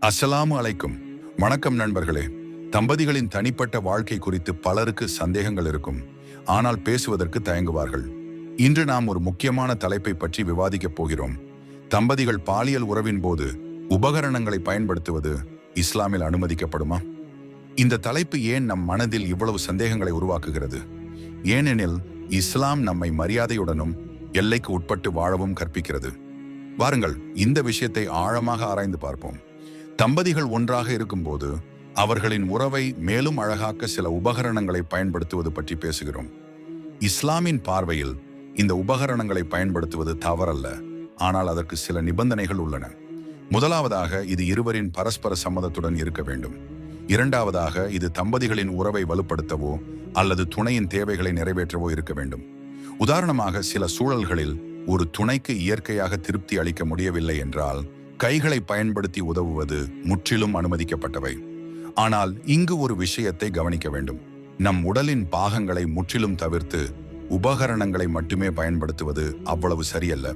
அஸ்ஸலாமு அலைக்கும். வணக்கம் நண்பர்களே. தம்பதிகளின் தனிப்பட்ட வாழ்க்கை குறித்து பலருக்கு சந்தேகங்கள் இருக்கும். ஆனால் பேசுவதற்கு தயங்குவார்கள். இன்று நாம் ஒரு முக்கியமான தலைப்பை பற்றி விவாதிக்கப் போகிறோம். தம்பதிகள் பாலியல் உறவின் போது உபகரணங்களை பயன்படுத்துவது இஸ்லாமில் அனுமதிக்கப்படுமா? இந்த தலைப்பு ஏன் நம் மனதில் இவ்வளவு சந்தேகங்களை உருவாக்குகிறது? ஏனெனில் இஸ்லாம் நம்மை மரியாதையுடனும் எல்லைக்கு உட்பட்டு வாழவும் கற்பிக்கிறது. வாருங்கள் இந்த விஷயத்தை ஆழமாக ஆராய்ந்து பார்ப்போம். தம்பதிகள் ஒன்றாக இருக்கும்போது அவர்களின் உறவை மேலும் அழகாக்க சில உபகரணங்களை பயன்படுத்துவது பற்றி பேசுகிறோம். இஸ்லாமின் பார்வையில் இந்த உபகரணங்களை பயன்படுத்துவது தவறல்ல. ஆனால் அதற்கு சில நிபந்தனைகள் உள்ளன. முதலாவதாக இது இருவரின் பரஸ்பர சம்மதத்துடன் இருக்க வேண்டும். இரண்டாவதாக இது தம்பதிகளின் உறவை வலுப்படுத்தவோ அல்லது துணையின் தேவைகளை நிறைவேற்றவோ இருக்க வேண்டும். உதாரணமாக சில சூழல்களில் ஒரு துணைக்கு இயற்கையாக திருப்தி அளிக்க முடியவில்லை என்றால் கைகளை பயன்படுத்தி உதவுவது முற்றிலும் அனுமதிக்கப்பட்டவை. ஆனால் இங்கு ஒரு விஷயத்தை கவனிக்க வேண்டும். நம் உடலின் பாகங்களை முற்றிலும் தவிர்த்து உபகரணங்களை மட்டுமே பயன்படுத்துவது அவ்வளவு சரியல்ல.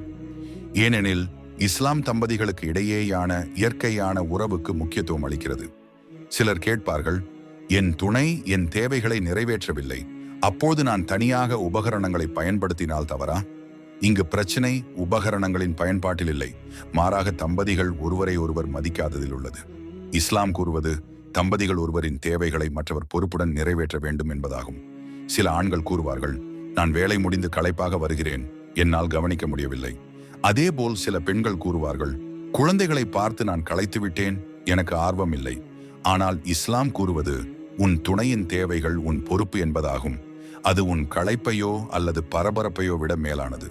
ஏனெனில் இஸ்லாம் தம்பதிகளுக்கு இடையேயான இயற்கையான உறவுக்கு முக்கியத்துவம் அளிக்கிறது. சிலர் கேட்பார்கள் என் துணை என் தேவைகளை நிறைவேற்றவில்லை. அப்போது நான் தனியாக உபகரணங்களை பயன்படுத்தினால் தவறா? இங்கு பிரச்சனை உபகரணங்களின் பயன்பாட்டில் இல்லை. மாறாக தம்பதிகள் ஒருவரை ஒருவர் மதிக்காததில் உள்ளது. இஸ்லாம் கூறுவது தம்பதிகள் ஒருவரின் தேவைகளை மற்றவர் பொறுப்புடன் நிறைவேற்ற வேண்டும் என்பதாகும். சில ஆண்கள் கூறுவார்கள் நான் வேலை முடிந்து களைப்பாக வருகிறேன். என்னால் கவனிக்க முடியவில்லை. அதேபோல் சில பெண்கள் கூறுவார்கள் குழந்தைகளை பார்த்து நான் களைத்து விட்டேன். எனக்கு ஆர்வம் இல்லை. ஆனால் இஸ்லாம் கூறுவது உன் துணையின் தேவைகள் உன் பொறுப்பு என்பதாகும். அது உன் களைப்பையோ அல்லது பரபரப்பையோ விட மேலானது.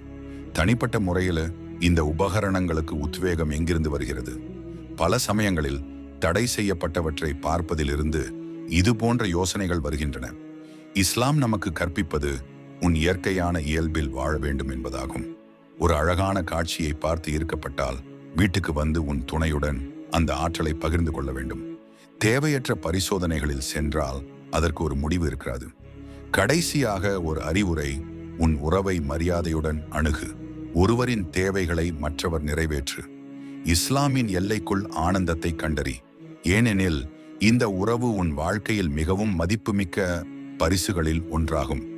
தனிப்பட்ட முறையில் இந்த உபகரணங்களுக்கு உத்வேகம் எங்கிருந்து வருகிறது? பல சமயங்களில் தடை செய்யப்பட்டவற்றை பார்ப்பதிலிருந்து இது போன்ற யோசனைகள் வருகின்றன. இஸ்லாம் நமக்கு கற்பிப்பது உன் இயற்கையான இயல்பில் வாழ வேண்டும் என்பதாகும். ஒரு அழகான காட்சியை பார்த்து ஈர்க்கப்பட்டால் வீட்டுக்கு வந்து உன் துணையுடன் அந்த ஆற்றலை பகிர்ந்து கொள்ள வேண்டும். தேவையற்ற பரிசோதனைகளில் சென்றால் அதற்கு ஒரு முடிவு இருக்கிறது. கடைசியாக ஒரு அறிவுரை உன் உறவை மரியாதையுடன் அணுகு. ஒருவரின் தேவைகளை மற்றவர் நிறைவேற்று. இஸ்லாமின் எல்லைக்குள் ஆனந்தத்தை கண்டறி. ஏனெனில் இந்த உறவு உன் வாழ்க்கையில் மிகவும் மதிப்புமிக்க பரிசுகளில் ஒன்றாகும்.